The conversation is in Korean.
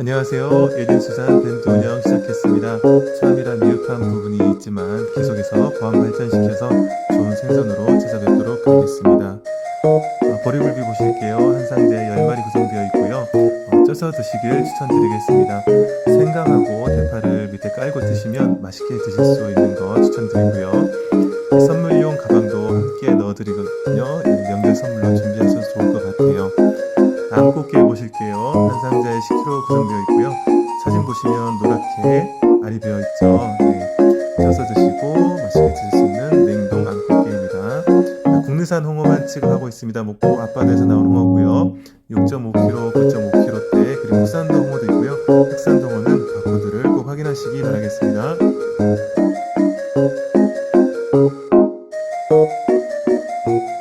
안녕하세요. 예린수산 밴드 운영 시작했습니다. 처음이라 미흡한 부분이 있지만 계속해서 보안 발전시켜서 좋은 생선으로 찾아뵙도록 하겠습니다. 어, 보리굴비 보실게요. 한 상자에 10마리 구성되어 있고요. 어, 쪄서 드시길 추천드리겠습니다. 생강하고 대파를 밑에 깔고 드시면 맛있게 드실 수 있는 거 추천드리고요. 선물용 가방도 함께 넣어드리거든요. 이 명절 선물로 준비하셔도 좋을 것 같아요. 가깝게 보실게요. 한 상자에 10kg 구성되어 있고요. 사진 보시면 노랗게 알이 되어 있죠. 네. 쪄서 드시고 맛있게 드실 수 있는 냉동 안고게입니다. 국내산 홍어 반칙을 하고 있습니다. 목포 앞바다에서 나오는 거고요. 6.5kg, 9.5kg대 그리고 국산도 홍어도 있고요. 흑산도 홍어는 가구들을 꼭 확인하시기 바라겠습니다. thank